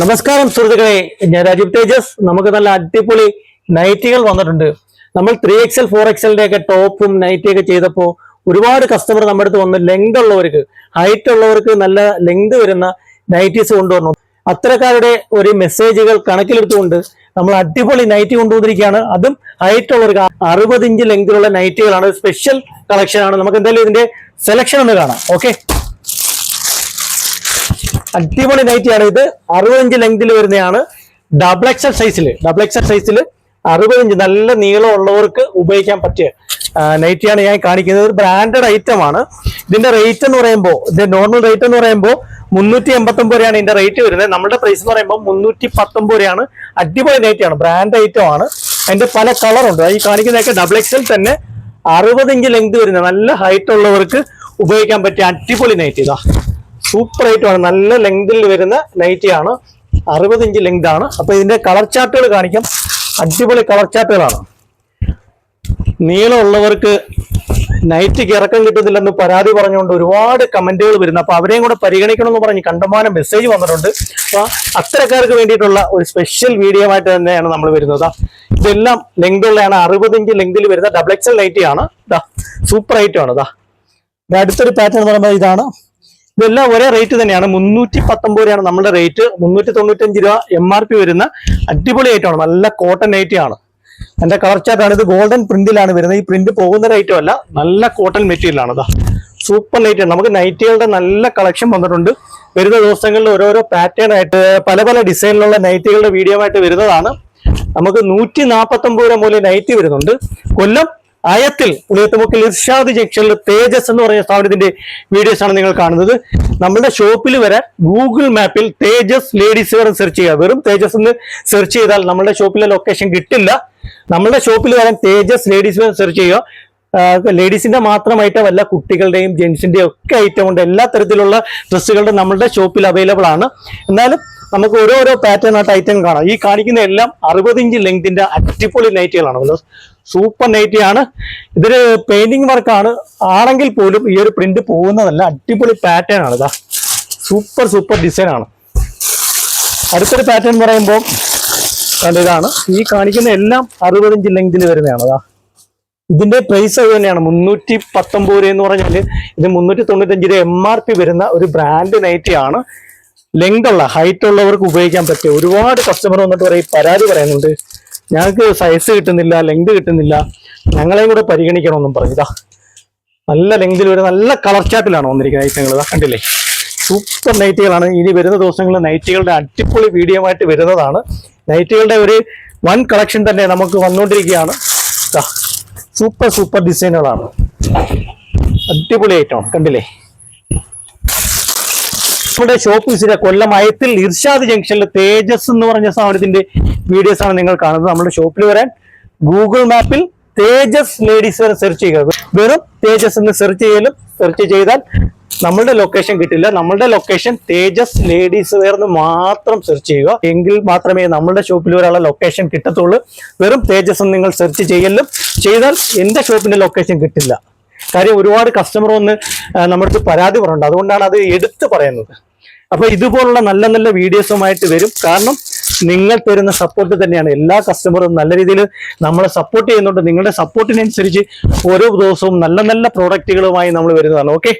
നമസ്കാരം സുഹൃത്തുക്കളെ ഞാൻ രാജീവ് തേജസ്. നമുക്ക് നല്ല അടിപൊളി നൈറ്റികൾ വന്നിട്ടുണ്ട്. നമ്മൾ ത്രീ എക്സൽ ഫോർ എക്സലിന്റെ ഒക്കെ ടോപ്പും നൈറ്റി ഒക്കെ ചെയ്തപ്പോൾ ഒരുപാട് കസ്റ്റമർ നമ്മുടെ അടുത്ത് വന്ന് ലെങ്ത് ഉള്ളവർക്ക് ഹൈറ്റ് ഉള്ളവർക്ക് നല്ല ലെങ്ത് വരുന്ന നൈറ്റീസ് കൊണ്ടുവന്നു. അത്തരക്കാരുടെ ഒരു മെസ്സേജുകൾ കണക്കിലെടുത്തുകൊണ്ട് നമ്മൾ അടിപൊളി നൈറ്റി കൊണ്ടുവന്നിരിക്കുകയാണ്. അതും ഹൈറ്റ് ഉള്ളവർക്ക് അറുപത് ഇഞ്ച് ലെങ്തിലുള്ള നൈറ്റികളാണ് സ്പെഷ്യൽ കളക്ഷൻ ആണ്. നമുക്ക് എന്തായാലും ഇതിന്റെ സെലക്ഷൻ ഒന്ന് കാണാം. ഓക്കെ അടിപൊളി നൈറ്റ് ആണ് ഇത്. അറുപത് ഇഞ്ച് ലെങ്തിൽ വരുന്നതാണ്. ഡബിൾ എക്സൽ സൈസിൽ ഡബിൾ എക്സൽ സൈസിൽ അറുപത് ഇഞ്ച് നല്ല നീളം ഉള്ളവർക്ക് ഉപയോഗിക്കാൻ പറ്റിയ നൈറ്റിയാണ് ഞാൻ കാണിക്കുന്നത്. ഒരു ബ്രാൻഡഡ് ഐറ്റം ആണ്. ഇതിന്റെ റേറ്റ് എന്ന് പറയുമ്പോൾ ഇതിന്റെ നോർമൽ റേറ്റ് എന്ന് പറയുമ്പോൾ മുന്നൂറ്റി എൺപത്തി ഒമ്പത് രൂപയാണ് ഇതിന്റെ റേറ്റ് വരുന്നത്. നമ്മുടെ പ്രൈസ് എന്ന് പറയുമ്പോൾ മുന്നൂറ്റി പത്തൊമ്പത് രൂപയാണ്. അടിപൊളി നൈറ്റിയാണ് ബ്രാൻഡ് ഐറ്റം ആണ്. അതിന്റെ പല കളറുണ്ട് ഈ കാണിക്കുന്നതൊക്കെ ഡബിൾ എക്സൽ തന്നെ അറുപത് ഇഞ്ച് ലെങ്ത് വരുന്ന നല്ല ഹൈറ്റ് ഉള്ളവർക്ക് ഉപയോഗിക്കാൻ പറ്റിയ അടിപൊളി നൈറ്റ് ഇതാ. സൂപ്പർ ആണ്. നല്ല ലെങ്തിൽ വരുന്ന നൈറ്റി ആണ്. അറുപത് ഇഞ്ച് ലെങ്ത് ആണ്. അപ്പൊ ഇതിന്റെ കളർ ചാർട്ടുകൾ കാണിക്കാം. അടിപൊളി കളർ ചാർട്ടുകളാണ് നീളമുള്ളവർക്ക് നൈറ്റിക്ക് ഇറക്കം കിട്ടുന്നില്ലെന്ന് പരാതി പറഞ്ഞുകൊണ്ട് ഒരുപാട് കമന്റുകൾ വരുന്നു. അപ്പൊ അവരെയും കൂടെ പരിഗണിക്കണം എന്ന് പറഞ്ഞ് കണ്ടമാനം മെസ്സേജ് വന്നിട്ടുണ്ട്. അപ്പൊ അത്തരക്കാർക്ക് വേണ്ടിയിട്ടുള്ള ഒരു സ്പെഷ്യൽ വീഡിയോ ആയിട്ട് തന്നെയാണ് നമ്മൾ വരുന്നത്. ഇതെല്ലാം ലെങ്ത് ഉള്ളതാണ്. അറുപത് ഇഞ്ച് ലെങ്തിൽ വരുന്ന ഡബിൾ എക്സൽ നൈറ്റി ആണ്. സൂപ്പർ ഐറ്റം ആണ്. ഇത് അടുത്തൊരു പാറ്റേൺ എന്ന് പറയുമ്പോൾ ഇതാണ്. ഇതെല്ലാം ഒരേ റേറ്റ് തന്നെയാണ്. മുന്നൂറ്റി പത്തൊമ്പത് രൂപയാണ് നമ്മുടെ റേറ്റ് മുന്നൂറ്റി തൊണ്ണൂറ്റഞ്ച് രൂപ എം ആർ പി വരുന്ന അടിപൊളി ഐറ്റമാണ് നല്ല കോട്ടൺ നൈറ്റി ആണ്. എന്റെ കളർ ചാർട്ടാണ് ഇത് ഗോൾഡൻ പ്രിന്റിലാണ് വരുന്നത്. ഈ പ്രിന്റ് പോകുന്ന ഐറ്റം അല്ല. നല്ല കോട്ടൺ മെറ്റീരിയലാണ് ഇതാ സൂപ്പർ നൈറ്റ് നമുക്ക് നൈറ്റികളുടെ നല്ല കളക്ഷൻ വന്നിട്ടുണ്ട്. വരുന്ന ദിവസങ്ങളിൽ ഓരോരോ പാറ്റേൺ ആയിട്ട് പല പല ഡിസൈനിലുള്ള നൈറ്റികളുടെ വീഡിയോ ആയിട്ട് വരുന്നതാണ്. നമുക്ക് നൂറ്റി നാൽപ്പത്തി ഒമ്പത് രൂപ മൂല്യം നൈറ്റി വരുന്നുണ്ട്. കൊല്ലം അയത്തിൽ പുളിയത്തുമുക്കിൽ ഇർഷാദ് ജംഗ്ഷനിൽ തേജസ് എന്ന് പറയുന്ന സ്ഥാപനത്തിന്റെ വീഡിയോസ് ആണ് നിങ്ങൾ കാണുന്നത്. നമ്മുടെ ഷോപ്പിൽ വരെ ഗൂഗിൾ മാപ്പിൽ തേജസ് ലേഡീസ് വെയർ സെർച്ച് ചെയ്യുക. വെറും തേജസ് എന്ന് സെർച്ച് ചെയ്താൽ നമ്മുടെ ഷോപ്പിലെ ലൊക്കേഷൻ കിട്ടില്ല. നമ്മുടെ ഷോപ്പിൽ വരാൻ തേജസ് ലേഡീസ് വെയർ സെർച്ച് ചെയ്യുക. ലേഡീസിന്റെ മാത്രമായിട്ട് വല്ല കുട്ടികളുടെയും ജെന്റ്സിന്റെയും ഒക്കെ ഐറ്റം ഉണ്ട് എല്ലാ തരത്തിലുള്ള ഡ്രസ്സുകളുടെ നമ്മുടെ ഷോപ്പിൽ അവൈലബിൾ ആണ്. എന്നാലും നമുക്ക് ഓരോരോ പാറ്റേൺ ആയിട്ട് ഐറ്റം കാണാം. ഈ കാണിക്കുന്ന എല്ലാം അറുപത് ഇഞ്ച് ലെങ്തിന്റെ അടിപൊളി നൈറ്റികളാണ് സൂപ്പർ നൈറ്റി ആണ്. ഇതൊരു പെയിന്റിംഗ് വർക്കാണ് ആണെങ്കിൽ പോലും ഈ ഒരു പ്രിന്റ് പോകുന്നതല്ല അടിപൊളി പാറ്റേൺ ആണ് ഇതാ. സൂപ്പർ സൂപ്പർ ഡിസൈൻ ആണ്. അടുത്തൊരു പാറ്റേൺ എന്ന് പറയുമ്പോൾ ഇതാണ്. ഈ കാണിക്കുന്ന എല്ലാം അറുപതിഞ്ച് ലെങ്തിൽ വരുന്നതാണ് അതാ ഇതിന്റെ പ്രൈസ് അത് തന്നെയാണ്. മുന്നൂറ്റി പത്തൊമ്പത് രൂപ എന്ന് പറഞ്ഞാൽ ഇത് മുന്നൂറ്റി തൊണ്ണൂറ്റഞ്ച് രൂപ എം ആർ പി വരുന്ന ഒരു ബ്രാൻഡ് നൈറ്റി ആണ്. ലെങ്ത് ഉള്ള ഹൈറ്റ് ഉള്ളവർക്ക് ഉപയോഗിക്കാൻ പറ്റിയ ഒരുപാട് കസ്റ്റമർ വന്നിട്ട് പറയും പരാതി പറയുന്നുണ്ട്. ഞങ്ങൾക്ക് സൈസ് കിട്ടുന്നില്ല ലെങ്ത് കിട്ടുന്നില്ല. ഞങ്ങളെയും കൂടെ പരിഗണിക്കണമെന്നും പറഞ്ഞു. ഇതാ നല്ല ലെങ്തിൽ ഒരു നല്ല കളർ ചാറ്റിലാണ് വന്നിരിക്കുന്നത് ഐറ്റങ്ങൾ. ഇതാ കണ്ടില്ലേ? സൂപ്പർ നൈറ്റുകളാണ് ഇനി വരുന്ന ദിവസങ്ങളിൽ നൈറ്റുകളുടെ അടിപൊളി വീഡിയോ ആയിട്ട് വരുന്നതാണ്. നൈറ്റുകളുടെ ഒരു വൺ കളക്ഷൻ തന്നെ നമുക്ക് വന്നുകൊണ്ടിരിക്കുകയാണ്. സൂപ്പർ സൂപ്പർ ഡിസൈനുകളാണ് അടിപൊളി ഐറ്റമാണ് കണ്ടില്ലേ? നമ്മുടെ ഷോപ്പ് വിസിറ്റ് കൊല്ലം അയത്തിൽ ഇർഷാദ് ജംഗ്ഷനിൽ തേജസ് എന്ന് പറഞ്ഞ സാധനത്തിന്റെ വീഡിയോസ് ആണ് നിങ്ങൾ കാണുന്നത്. നമ്മുടെ ഷോപ്പിൽ വരാൻ ഗൂഗിൾ മാപ്പിൽ തേജസ് ലേഡീസ് വരെ സെർച്ച് ചെയ്യുക. വെറും തേജസ് എന്ന് സെർച്ച് ചെയ്യലും സെർച്ച് ചെയ്താൽ നമ്മളുടെ ലൊക്കേഷൻ കിട്ടില്ല. നമ്മളുടെ ലൊക്കേഷൻ തേജസ് ലേഡീസ് വെയർ എന്ന് മാത്രം സെർച്ച് ചെയ്യുക. എങ്കിൽ മാത്രമേ നമ്മളുടെ ഷോപ്പിൽ ഒരാളെ ലൊക്കേഷൻ കിട്ടത്തുള്ളൂ. വെറും തേജസ് എന്ന് നിങ്ങൾ സെർച്ച് ചെയ്യലും ചെയ്താൽ എന്റെ ഷോപ്പിന്റെ ലൊക്കേഷൻ കിട്ടില്ല. കാര്യം ഒരുപാട് കസ്റ്റമർ വന്ന് നമ്മുടെ പരാതി പറയുന്നുണ്ട് അതുകൊണ്ടാണ് അത് എടുത്ത് പറയുന്നത്. അപ്പോൾ ഇതുപോലുള്ള നല്ല നല്ല വീഡിയോസുമായിട്ട് വരും. കാരണം നിങ്ങൾ തരുന്ന സപ്പോർട്ട് തന്നെയാണ്. എല്ലാ കസ്റ്റമറും നല്ല രീതിയിൽ നമ്മളെ സപ്പോർട്ട് ചെയ്യുന്നുണ്ട്. നിങ്ങളുടെ സപ്പോർട്ടിനനുസരിച്ച് ഓരോ ദിവസവും നല്ല നല്ല പ്രോഡക്റ്റുകളുമായി നമ്മൾ വരുന്നതാണ്. ഓക്കെ